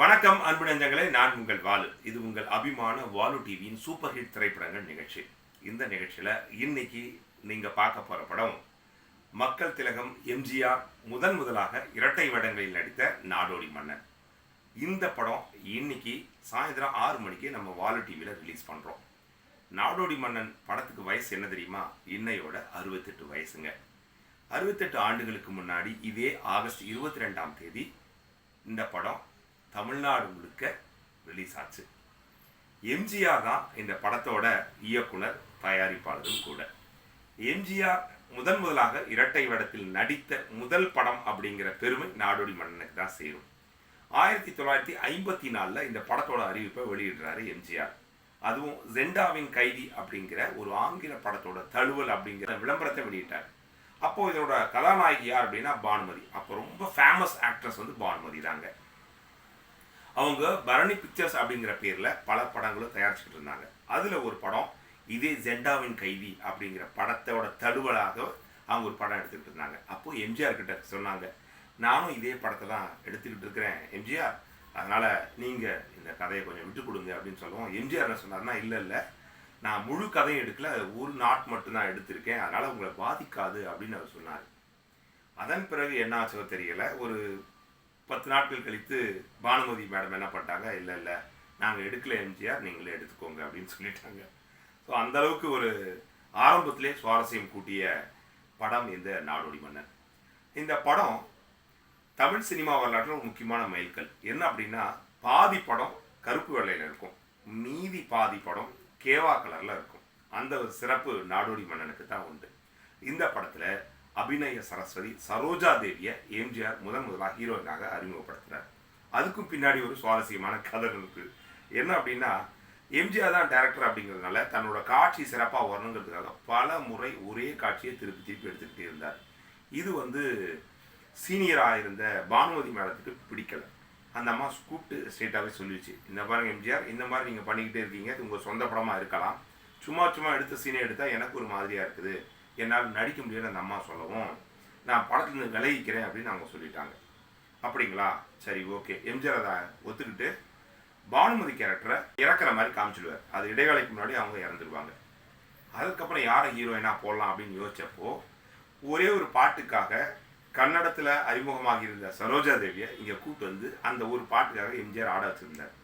வணக்கம் அன்பு நெஞ்சங்களே. நான் உங்கள் வாலு. இது உங்கள் அபிமான வாலு டிவியின் சூப்பர் ஹிட் திரைப்படங்கள் நிகழ்ச்சி. இந்த நிகழ்ச்சியில் இன்னைக்கு நீங்கள் பார்க்க போகிற படம் மக்கள் திலகம் எம்ஜிஆர் முதன் முதலாக இரட்டை வேடங்களில் நடித்த நாடோடி மன்னன். இந்த படம் இன்னைக்கு சாயந்தரம் ஆறு மணிக்கு நம்ம வாலு டிவியில் ரிலீஸ் பண்ணுறோம் நாடோடி மன்னன் படத்துக்கு வயசு என்ன தெரியுமா? இன்னையோட அறுபத்தெட்டு வயசுங்க. அறுபத்தெட்டு ஆண்டுகளுக்கு முன்னாடி இதே ஆகஸ்ட் இருபத்தி ரெண்டாம் தேதி இந்த படம் தமிழ்நாடு முழுக்க ரிலீஸ் ஆச்சு. எம்ஜிஆர் தான் இந்த படத்தோட இயக்குனர் தயாரிப்பாளரும் கூட. எம்ஜிஆர் முதன் முதலாக இரட்டை வேடத்தில் நடித்த முதல் படம் அப்படிங்கிற பெருமை நாடோடி மன்னனுக்கு தான் சேரும். ஆயிரத்தி தொள்ளாயிரத்தி ஐம்பத்தி நாலில் இந்த படத்தோட அறிவிப்பை வெளியிடுறாரு எம்ஜிஆர். அதுவும் ஜெண்டாவின் கைதி அப்படிங்கிற ஒரு ஆங்கில படத்தோட தழுவல் அப்படிங்கிற விளம்பரத்தை வெளியிட்டார். அப்போது இதோட கதாநாயகி யார் அப்படின்னா பானுமதி. அப்போ ரொம்ப ஃபேமஸ் ஆக்ட்ரஸ் வந்து பானுமதி தாங்க. அவங்க பரணி பிக்சர்ஸ் அப்படிங்கிற பேரில் பல படங்களும் தயாரிச்சுக்கிட்டு இருந்தாங்க. அதில் ஒரு படம் இதே ஜெண்டாவின் கைதி அப்படிங்கிற படத்தோட தழுவலாக அவங்க ஒரு படம் எடுத்துக்கிட்டு இருந்தாங்க. அப்போ எம்ஜிஆர் கிட்ட சொன்னாங்க நானும் இதே படத்தை தான் எடுத்துக்கிட்டு இருக்கிறேன் எம்ஜிஆர். அதனால் நீங்கள் இந்த கதையை கொஞ்சம் விட்டு கொடுங்க அப்படின்னு சொல்லுவோம் எம்ஜிஆர் என்ன சொன்னார்னா இல்லை இல்லை. நான் முழு கதையும் எடுக்கல. ஒரு நாட் மட்டும் தான் எடுத்திருக்கேன். அதனால் உங்களை பாதிக்காது அப்படின்னு அவர் சொன்னார். அதன் பிறகு என்ன ஆச்சோ தெரியல. ஒரு பத்து நாட்கள் கழித்து பானுமதி மேடம் என்ன பண்ணிட்டாங்க இல்லை இல்லை நாங்கள் எடுக்கல எம்ஜிஆர் நீங்களே எடுத்துக்கோங்க அப்படின்னு சொல்லிட்டாங்க. ஸோ அந்தளவுக்கு ஒரு ஆரம்பத்திலே சுவாரஸ்யம் கூட்டிய படம் இந்த நாடோடி மன்னன். இந்த படம் தமிழ் சினிமா வரலாற்றில் ஒரு முக்கியமான மைல்கல். என்ன அப்படின்னா பாதி படம் கருப்பு வெள்ளையில் இருக்கும். மீதி பாதி படம் கேவா கலரில் இருக்கும். அந்த ஒரு சிறப்பு நாடோடி மன்னனுக்கு தான் உண்டு. இந்த படத்தில் அபிநய சரஸ்வதி சரோஜா தேவியை எம்ஜிஆர் முதன் முதலாக ஹீரோயினாக அறிமுகப்படுத்தினார். அதுக்கும் பின்னாடி ஒரு சுவாரஸ்யமான கதை இருக்கு. என்ன அப்படின்னா எம்ஜிஆர் தான் டேரக்டர் அப்படிங்கிறதுனால தன்னோட காட்சி சிறப்பாக வரணுங்கிறதுக்காக பல முறை ஒரே காட்சியை திருப்பி திருப்பி எடுத்துக்கிட்டே இருந்தார். இது வந்து சீனியராக இருந்த பானுமதி மேடத்துக்கு பிடிக்கல. அந்த அம்மா கூப்பிட்டு ஸ்ட்ரெயிட்டாகவே சொல்லிடுச்சு இந்த பாருங்க எம்ஜிஆர் இந்த மாதிரி நீங்கள் பண்ணிக்கிட்டே இருக்கீங்க இது உங்கள் சொந்த படமாக இருக்கலாம். சும்மா சும்மா எடுத்த சீனை எடுத்தால் எனக்கு ஒரு மாதிரியாக இருக்குது. என்னால் நடிக்க முடியாதுன்னு அந்த அம்மா சொல்லவும் நான் படத்துலேருந்து விலகிக்கிறேன் அப்படின்னு அவங்க சொல்லிட்டாங்க. அப்படிங்களா? சரி ஓகே. எம்ஜிஆர் அதை ஒத்துக்கிட்டு பானுமதி கேரக்டரை இறக்குற மாதிரி காமிச்சிடுவார். அது இடைவேளைக்கு முன்னாடி அவங்க இறந்துடுவாங்க அதுக்கப்புறம் யாரை ஹீரோயினாக போடலாம் அப்படின்னு யோசிச்சப்போ ஒரே ஒரு பாட்டுக்காக கன்னடத்தில் அறிமுகமாகி இருந்த சரோஜா தேவியை இங்கே கூப்பிட்டு வந்து அந்த ஒரு பாட்டுக்காக எம்ஜிஆர் ஆட வச்சுருந்தார்.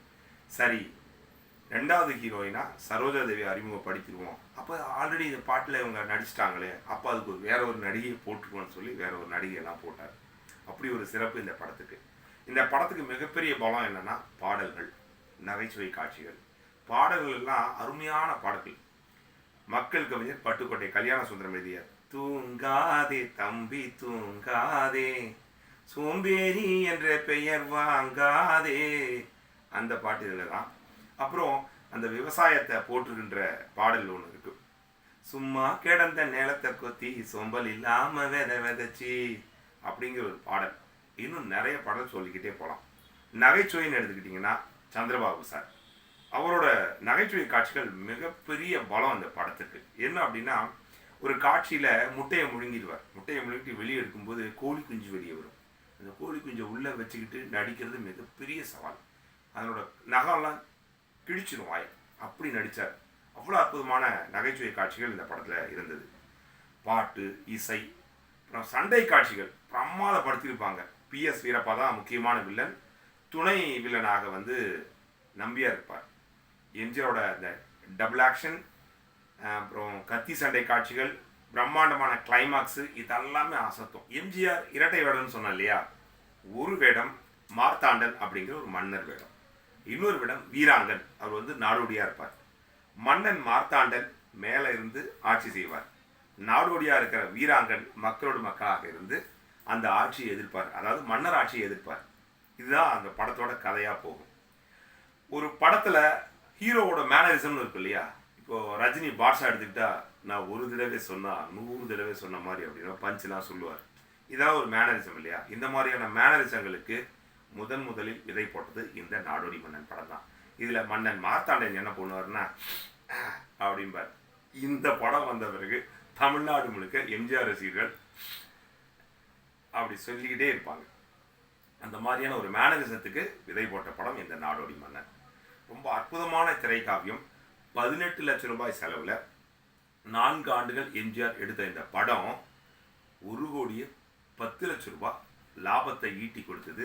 சரி ரெண்டாவது ஹீரோயினா சரோஜா தேவி அறிமுகப்படுத்திடுவோம். அப்போ ஆல்ரெடி இந்த பாட்டில் இவங்க நடிச்சிட்டாங்களே அப்போ அதுக்கு ஒரு வேற ஒரு நடிகையை போட்டுருவோம்னு சொல்லி வேற ஒரு நடிகையெல்லாம் போட்டார். அப்படி ஒரு சிறப்பு இந்த படத்துக்கு. இந்த படத்துக்கு மிகப்பெரிய பலம் என்னன்னா பாடல்கள் நகைச்சுவை காட்சிகள். பாடல்கள் எல்லாம் அருமையான பாடல்கள். மக்கள் கவிஞர் பட்டுக்கோட்டை கல்யாண சுந்தரம் எழுதியார் தூங்காதே தம்பி தூங்காதே. சோம்பேறி என்ற பெயர் வாங்காதே. அந்த பாட்டு இதில் தான் அப்புறம் அந்த விவசாயத்தை போற்றுகின்ற பாடல் ஒன்று இருக்கு. சும்மா கிடந்த நிலத்தை கொத்தி சோம்பல் இல்லாம விதை விதைச்சி அப்படிங்கிற ஒரு பாடல். இன்னும் நிறைய பாடல் சொல்லிக்கிட்டே போகலாம் நகைச்சுவைன்னு எடுத்துக்கிட்டிங்கன்னா சந்திரபாபு சார். அவரோட நகைச்சுவை காட்சிகள் மிகப்பெரிய பலம் அந்த படத்துக்கு. என்ன அப்படின்னா ஒரு காட்சியில் முட்டையை முழுங்கிடுவார். முட்டையை முழுங்கிட்டு வெளியே எடுக்கும்போது கோழி குஞ்சு வெளியே வரும். அந்த கோழி குஞ்சை உள்ளே வச்சுக்கிட்டு நடிக்கிறது மிகப்பெரிய சவால். அதனோட நகம்லாம் கிழிச்சிடும் வாய் அப்படி நடித்தார் அவ்வளோ அற்புதமான நகைச்சுவை காட்சிகள் இந்த படத்தில் இருந்தது. பாட்டு இசை அப்புறம் சண்டை காட்சிகள். பிரமாதப்படுத்தியிருப்பாங்க பிஎஸ் வீரப்பா தான் முக்கியமான வில்லன். துணை வில்லனாக வந்து நம்பியாக இருப்பார். எம்ஜிஆரோட அந்த டபுள் ஆக்ஷன் அப்புறம் கத்தி சண்டை காட்சிகள் பிரம்மாண்டமான கிளைமாக்ஸு இதெல்லாமே அசத்தும். எம்ஜிஆர் இரட்டை வேடம்னு சொன்னோம் இல்லையா? ஒரு வேடம் மார்த்தாண்டன் அப்படிங்கிற ஒரு மன்னர் வேடம். இன்னொரு விடம் வீராங்கன். அவர் வந்து நாடோடியாக இருப்பார். மன்னன் மார்த்தாண்டன் மேலே இருந்து ஆட்சி செய்வார். நாடோடியாக இருக்கிற வீராங்கன் மக்களோடு மக்களாக இருந்து அந்த ஆட்சியை எதிர்ப்பார். அதாவது மன்னர் ஆட்சியை எதிர்ப்பார். இதுதான் அந்த படத்தோட கதையாக போகும். ஒரு படத்தில் ஹீரோவோட மேனரிசம்னு இருக்கு இல்லையா? இப்போது ரஜினி பாட்ஷா எடுத்துக்கிட்டா நான் ஒரு தடவை சொன்னால் நூறு தடவை சொன்ன மாதிரி அப்படின்னா பஞ்சுலாம் சொல்லுவார். இதான் ஒரு மேனரிசம் இல்லையா? இந்த மாதிரியான மேனரிசங்களுக்கு முதன் முதலில் விதை போட்டது இந்த நாடோடி மன்னன் படம் தான் இதில் மன்னன் மார்த்தாண்டன் என்ன பண்ணுவார்னா அப்படிம்பார். இந்த படம் வந்த பிறகு தமிழ்நாடு முழுக்க எம்ஜிஆர் ரசிகர்கள் அப்படி சொல்லிக்கிட்டே இருப்பாங்க. அந்த மாதிரியான ஒரு மேனரிசத்துக்கு விதை போட்ட படம் இந்த நாடோடி மன்னன். ரொம்ப அற்புதமான திரைக்காவியம். பதினெட்டு லட்சம் ரூபாய் செலவில் நான்கு ஆண்டுகள் எம்ஜிஆர் எடுத்த இந்த படம் ஒரு கோடியே பத்து லட்சம் ரூபாய் லாபத்தை ஈட்டி கொடுத்தது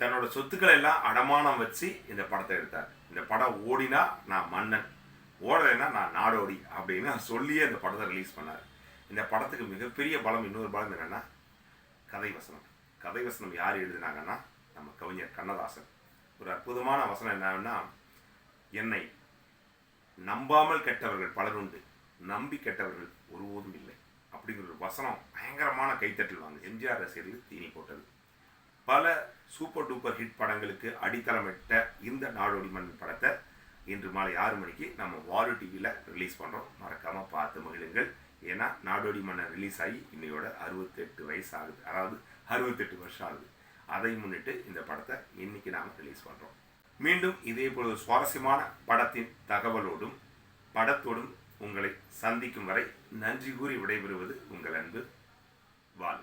தன்னோட சொத்துக்களை எல்லாம் அடமானம் வச்சு இந்த படத்தை எடுத்தார். இந்த படம் ஓடினா நான் மன்னன் ஓடலைன்னா நான் நாடோடி அப்படின்னு சொல்லியே இந்த படத்தை ரிலீஸ் பண்ணார். இந்த படத்துக்கு மிகப்பெரிய பலம் இன்னொரு பலம் என்னென்னா கதை வசனம். கதை வசனம் யார் எழுதினாங்கன்னா நம்ம கவிஞர் கண்ணதாசன். ஒரு அற்புதமான வசனம் என்னன்னா என்னை நம்பாமல் கெட்டவர்கள் பலருண்டு நம்பி கெட்டவர்கள் ஒருபோதும் இல்லை. அப்படிங்கிற ஒரு வசனம் பயங்கரமான கைத்தட்டல் வாங்க எம்ஜிஆர் ரசிகர்கள் தீனி போட்டது. பல சூப்பர் டூப்பர் ஹிட் படங்களுக்கு அடித்தளமிட்ட இந்த நாடோடி மன்னன் படத்தை இன்று மாலை ஆறு மணிக்கு நம்ம வாலு டிவியில் ரிலீஸ் பண்ணுறோம் மறக்காமல் பார்த்து மகிழுங்கள். ஏன்னா நாடோடி மன்னன் ரிலீஸ் ஆகி இன்னையோட அறுபத்தெட்டு வயசு ஆகுது. அதாவது அறுபத்தெட்டு வருஷம் ஆகுது. அதை முன்னிட்டு இந்த படத்தை இன்னைக்கு நாம் ரிலீஸ் பண்ணுறோம் மீண்டும் இதே போல சுவாரஸ்யமான படத்தின் தகவலோடும் படத்தோடும் உங்களை சந்திக்கும் வரை நன்றி கூறி விடைபெறுவது உங்கள் அன்பு வாழ்